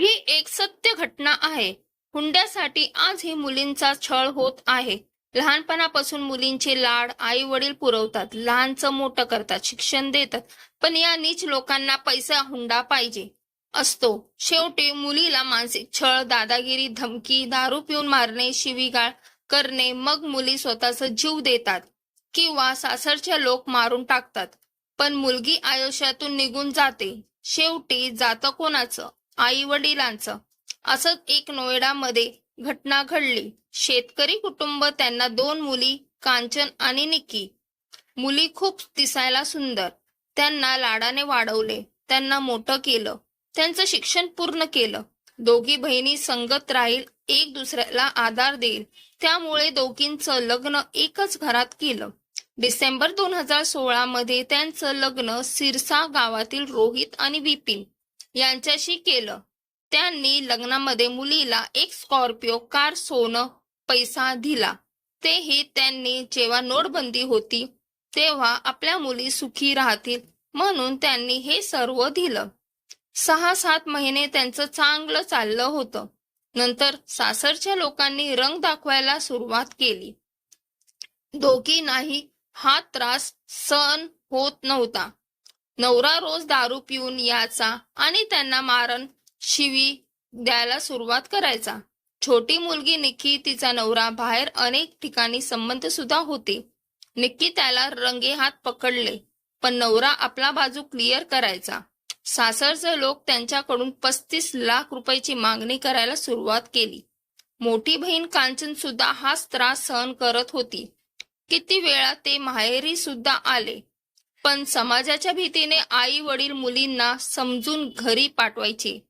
ही एक सत्य घटना आहे. हुंड्यासाठी आज ही मुलींचा छळ होत आहे. लहानपणापासून मुलींचे लाड आई वडील पुरवतात. लहानचं मोठं करतात शिक्षण देतात. पण या नीच लोकांना पैसा हुंडा पाहिजे असतो. शेवटी मुलीला मानसिक छळ दादागिरी धमकी दारू पिऊन मारणे शिवीगाळ करणे मग मुली स्वतःचा जीव देतात किंवा सासरच्या लोक मारून टाकतात. पण मुलगी आयुष्यातून निघून जाते. शेवटी जातं कोणाचं? आई वडिलांचं असंच एक नोएडामध्ये घटना घडली. शेतकरी कुटुंब त्यांना दोन मुली कांचन आणि निकी. मुली खूप दिसायला सुंदर. त्यांना लाडाने वाढवले. त्यांना मोठं केलं. त्यांचं शिक्षण पूर्ण केलं. दोघी बहिणी संगत राहील एक दुसऱ्याला आधार देईल. त्यामुळे दोघींचं लग्न एकच घरात केलं. डिसेंबर दोन हजार सोळा मध्ये त्यांचं लग्न सिरसा गावातील रोहित आणि विपिन. यांच्याशी केलं. त्यांनी लग्नामध्ये मुलीला एक स्कॉर्पिओ कार सोनं पैसा दिला. तेही त्यांनी जेव्हा नोटबंदी होती तेव्हा आपल्या मुली सुखी राहतील म्हणून त्यांनी हे सर्व दिलं. सहा सात महिने त्यांचं चांगलं चाललं होतं. नंतर सासरच्या लोकांनी रंग दाखवायला सुरुवात केली. दोघी नाही हा त्रास सहन होत नव्हता. नवरा रोज दारू पिऊन यायचा आणि त्यांना मारण शिवी द्यायला सुरुवात करायचा. छोटी मुलगी निक्की तिचा नवरा बाहेर अनेक ठिकाणी संबंध सुद्धा होते. निक्की त्याला रंगे हात पकडले पण नवरा आपला बाजू क्लिअर करायचा. सासरचे लोक त्यांच्याकडून पस्तीस लाख रुपयाची मागणी करायला सुरुवात केली. मोठी बहीण कांचन सुद्धा हाच त्रास सहन करत होती. किती वेळा ते माहेरी सुद्धा आले. पण समाजाच्या भीतीने आई वडील मुलींना समजून घरी पाठवायचे.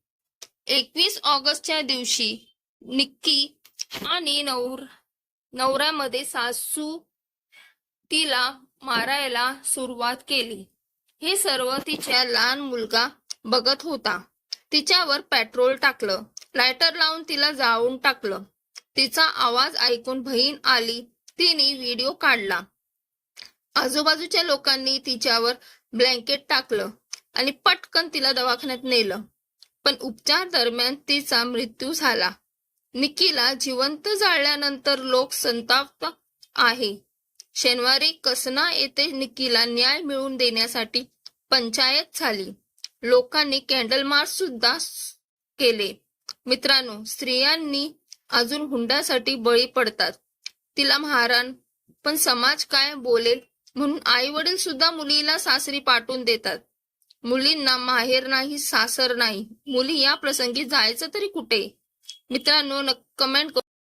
एकवीस ऑगस्टच्या दिवशी निक्की आणि नवर नवऱ्यामध्ये सासू तिला मारायला सुरुवात केली. हे सर्व तिच्या लहान मुलगा बघत होता. तिच्यावर पेट्रोल टाकलं. लायटर लावून तिला जाळून टाकलं. तिचा आवाज ऐकून बहीण आली. तिने व्हिडिओ काढला. आजूबाजूच्या लोकांनी तिच्यावर ब्लँकेट टाकलं आणि पटकन तिला दवाखान्यात नेलं. पण उपचार दरम्यान तिचा मृत्यू झाला. निकीला जिवंत जाळल्यानंतर लोक संताप्त आहे. शनिवारी कसना येथे निकीला न्याय मिळवून देण्यासाठी पंचायत झाली. लोकांनी कॅन्डल मार्च सुद्धा केले. मित्रांनो स्त्रियांनी अजून हुंड्यासाठी बळी पडतात. तिला महाराण पण समाज काय बोलेल म्हणून आई वडील सुद्धा मुलीला सासरी पाठवून देतात. मुलींना माहेर नाही सासर नाही. मुली या प्रसंगी जायचं तरी कुठे? मित्रांनो कमेंट